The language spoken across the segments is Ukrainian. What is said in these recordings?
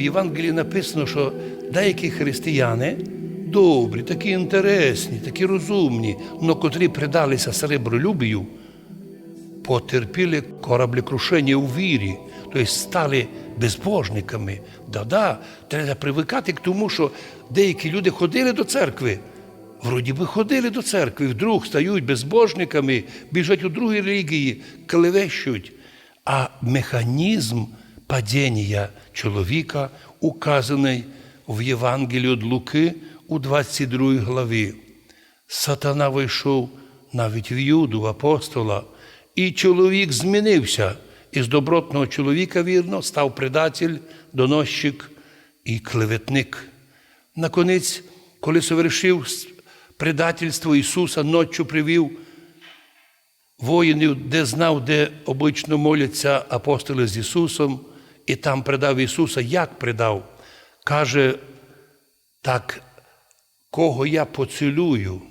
в Євангелії написано, що деякі християни добрі, такі інтересні, такі розумні, но котрі придалися серебролюбію, потерпіли кораблекрушення у вірі, тобто стали безбожниками. Да-да, треба привикати к тому, що деякі люди ходили до церкви. Вроді би ходили до церкви, вдруг стають безбожниками, біжать у другі релігії, клевещуть. А механізм падіння чоловіка указаний в Євангелії від Луки у 22 главі. Сатана вийшов навіть в Юду, апостола, і чоловік змінився. Із добротного чоловіка, вірно, став предатель, доносчик і клеветник. Наконець, коли совершив предательство Ісуса, ночі привів воїнів, де знав, де обично моляться апостоли з Ісусом, і там предав Ісуса, як предав? Каже, так, кого я поцілую,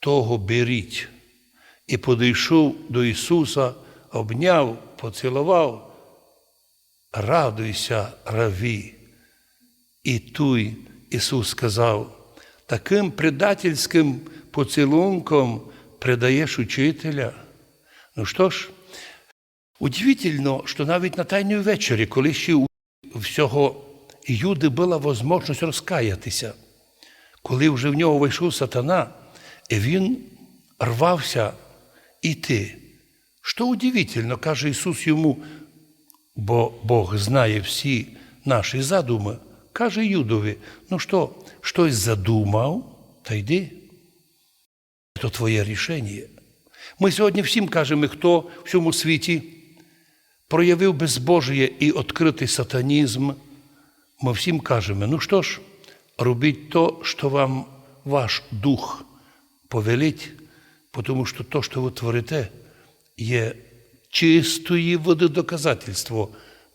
того беріть. І підійшов до Ісуса, обняв, поцілував, радуйся, раві. І туй Ісус сказав, таким предательським поцілунком предаєш учителя. Ну що ж, удивительно, що навіть на Тайній вечері, коли ще у всього Юди була можливість розкаятися, коли вже в нього вийшов сатана, і він рвався іти. Що удивительно, каже Ісус йому, бо Бог знає всі наші задуми, каже Юдові, ну що, щось задумав, та йди. Це твоє рішення. Ми сьогодні всім кажемо, хто в всьому світі проявив безбожіє і відкритий сатанізм. Ми всім кажемо, ну що ж, робіть то, що вам ваш дух повелить, тому що то, що ви творите, є чистої води доказательство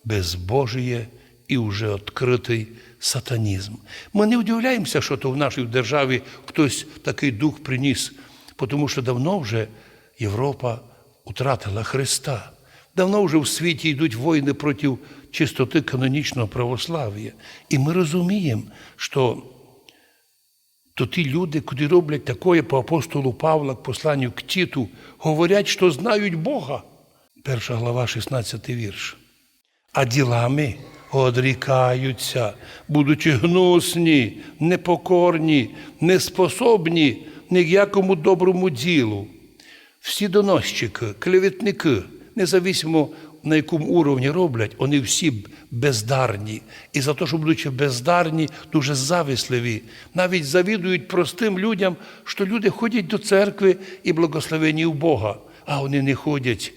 безбожіє і вже відкритий сатанізм. Ми не удивляємося, що то в нашій державі хтось такий дух приніс, тому що давно вже Європа втратила Христа. Давно вже в світі йдуть війни проти чистоти канонічного православ'я. І ми розуміємо, що то ті люди, котрі роблять таке по апостолу Павла, к посланню к Тіту, говорять, що знають Бога. Перша глава, 16 вірш. А ділами одрікаються, будучи гнусні, непокорні, неспособні ніякому доброму ділу. Всі доносчики, клеветники, независимо на якому уровні роблять, вони всі бездарні. І за те, що будучи бездарні, дуже зависливі. Навіть завідують простим людям, що люди ходять до церкви і благословені в Бога, а вони не ходять.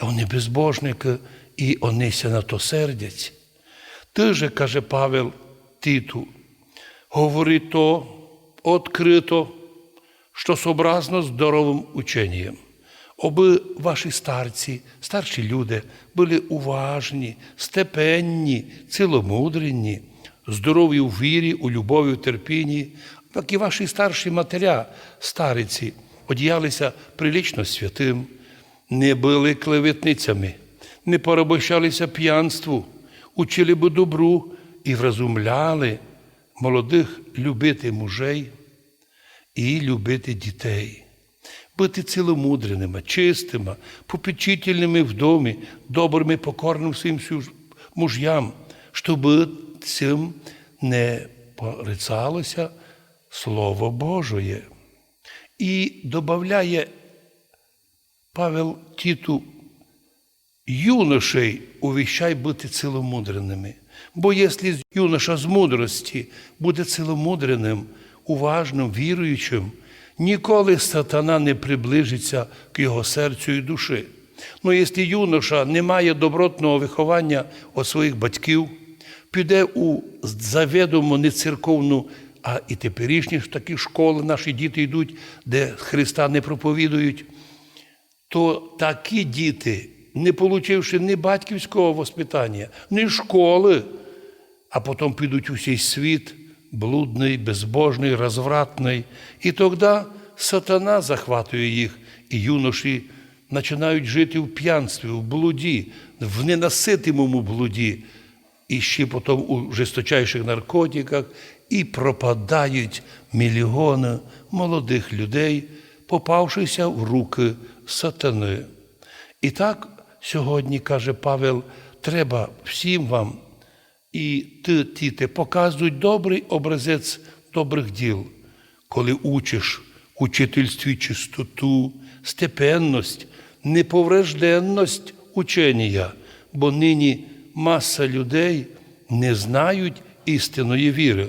Вони безбожники, і вони ся на то сердять. Ти же, каже Павел Титу, говори то відкрито, що сообразно здоровим ученням. Оби ваші старці, старші люди були уважні, степенні, ціломудренні, здорові у вірі, у любові, у терпінні, так і ваші старші матеря, стариці, одіялися прилічно святим, не були клеветницями, не порабощалися п'янству, учили би добру і вразумляли молодих любити мужей і любити дітей бути ціломудреними, чистими, попечительними в домі, добрими, покорним своїм муж'ям, щоб цим не порицалося Слово Божоє. І додає Павел Тіту, юношей увіщай бути ціломудреними. Бо якщо юноша з мудрості буде ціломудреним, уважним, віруючим, ніколи сатана не приближиться к його серцю і душі. Ну, якщо юноша не має добротного виховання від своїх батьків, піде у завідомо не церковну, а і теперішні ж такі школи, наші діти йдуть, де Христа не проповідують, то такі діти, не получивши ні батьківського воспитання, ні школи, а потім підуть у цей світ блудний, безбожний, розвратний. І тоді сатана захватує їх, і юноші починають жити в п'янстві, в блуді, в ненаситимому блуді. і ще потім у жесточайших наркотиках, і пропадають мільйони молодих людей, попавшися в руки сатани. І так сьогодні, каже Павел, треба всім вам і ти, тіте, показують добрий образець добрих діл, коли учиш учительстві чистоту, степенність, неповрежденність учення, бо нині маса людей не знають істинної віри.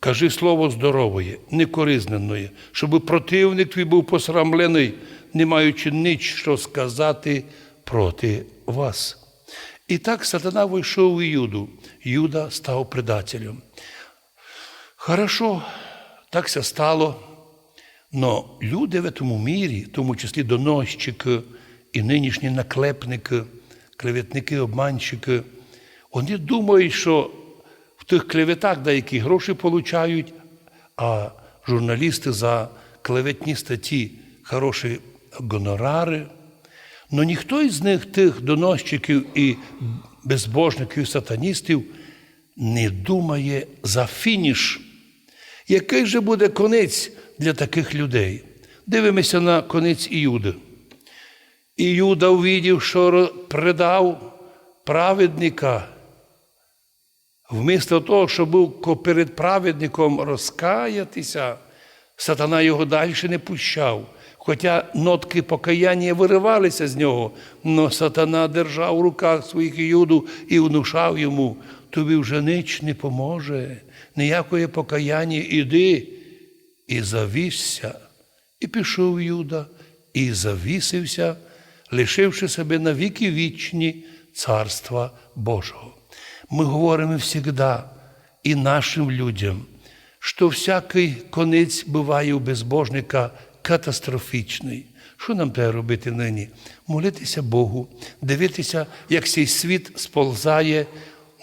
Кажи слово здорової, некоризненої, щоб противник твій був посрамлений, не маючи ніч що сказати проти вас. І так сатана вийшов у Юду. Юда став предателем. Хорошо, так все стало. Но люди в цьому мірі, в тому числі доносчики і нинішні наклепники, клеветники, обманщики, вони думають, що в тих клеветах деякі гроші получають, а журналісти за клеветні статті хороші гонорари. Но ніхто із них, тих доносчиків і безбожників, сатаністів, не думає за фініш. Який же буде конець для таких людей? Дивимося на конець Іуди. Іуда увидів, що предав праведника. Вмісто того, щоб був перед праведником розкаятися, сатана його далі не пущав. Хоча нотки покаяння виривалися з нього, але сатана держав в руках своїх Іуду і внушав йому, тобі вже ніч не поможе, ніякої покаяння іди і завісся. І пішов Юда, і завісився, лишивши себе на віки вічні Царства Божого. Ми говоримо завжди і нашим людям, що всякий конець буває у безбожника катастрофічний. Що нам треба робити нині? Молитися Богу, дивитися, як цей світ сползає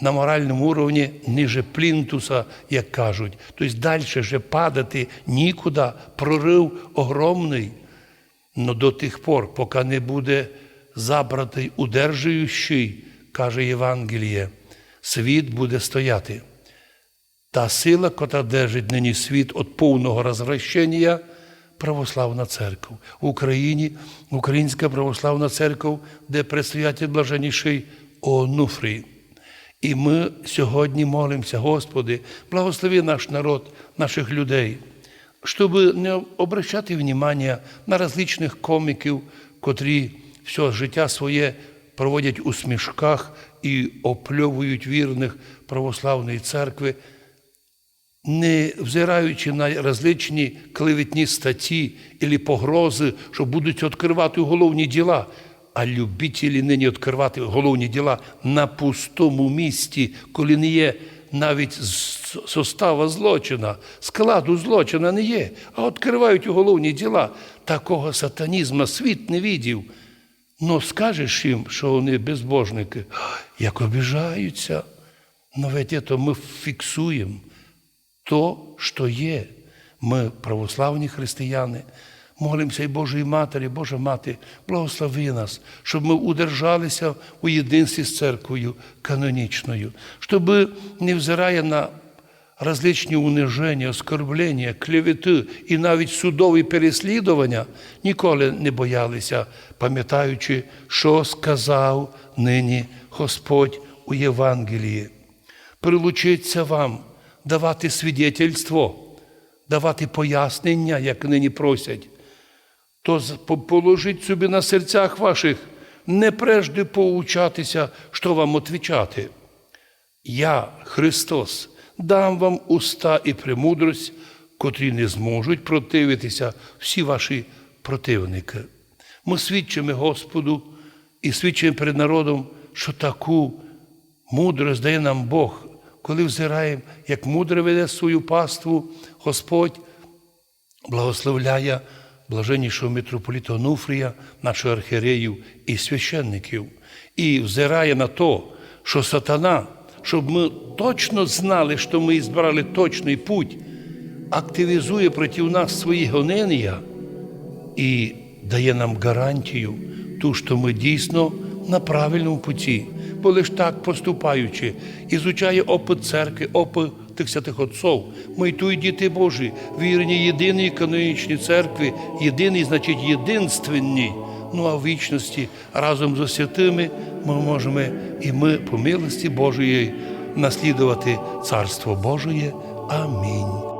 на моральному уровні ниже плінтуса, як кажуть. Тобто далі вже падати нікуди, прорив огромний. Но до тих пор, поки не буде забратий удержуючий, каже Євангеліє, світ буде стояти. Та сила, котра держить нині світ від повного розвращення, православна церква. В Україні Українська православна церква, де предстоятель блаженніший Онуфрій. І ми сьогодні молимося, Господи, благослови наш народ, наших людей, щоб не обращати внимання на различних коміків, котрі все життя своє проводять у смішках і опльовують вірних православної церкви, не взираючи на различні клеветні статті і погрози, що будуть відкривати головні діла. А любителі нині відкривати головні діла на пустому місці, коли не є навіть состава злочина, складу злочина не є, а відкривають головні діла. Такого сатанізму світ не видів. Ну скажеш їм, що вони безбожники, як обіжаються. Но ведь це ми фіксуємо то, що є. Ми православні християни. Молимося і Божої Матері, Божа Мати, благослови нас, щоб ми удержалися у єдинстві з церквою канонічною, щоб, не взирає на различні униження, оскорблення, клевети і навіть судові переслідування, ніколи не боялися, пам'ятаючи, що сказав нині Господь у Євангелії. Прилучиться вам давати свідетельство, давати пояснення, як нині просять то положіть собі на серцях ваших, не прежде поучатися, що вам отвічати. Я, Христос, дам вам уста і премудрость, котрі не зможуть противитися всі ваші противники. Ми свідчимо Господу і свідчимо перед народом, що таку мудрость дає нам Бог, коли взираємо, як мудро веде свою паству, Господь благословляє блаженнішого митрополіта Онуфрія, нашого архієреїв і священників, і взирає на то, що сатана, щоб ми точно знали, що ми збирали точний путь, активізує проти нас свої гонення і дає нам гарантію, ту, що ми дійсно на правильному путі. Бо лиш так поступаючи, ізучає опит церкви, опит тих святих отців. Ми й тут діти Божі, вірені єдиній канонічній церкві, єдиний, значить, єдинственній. Ну а в вічності разом з святими ми можемо і ми по милості Божої наслідувати Царство Божої. Амінь.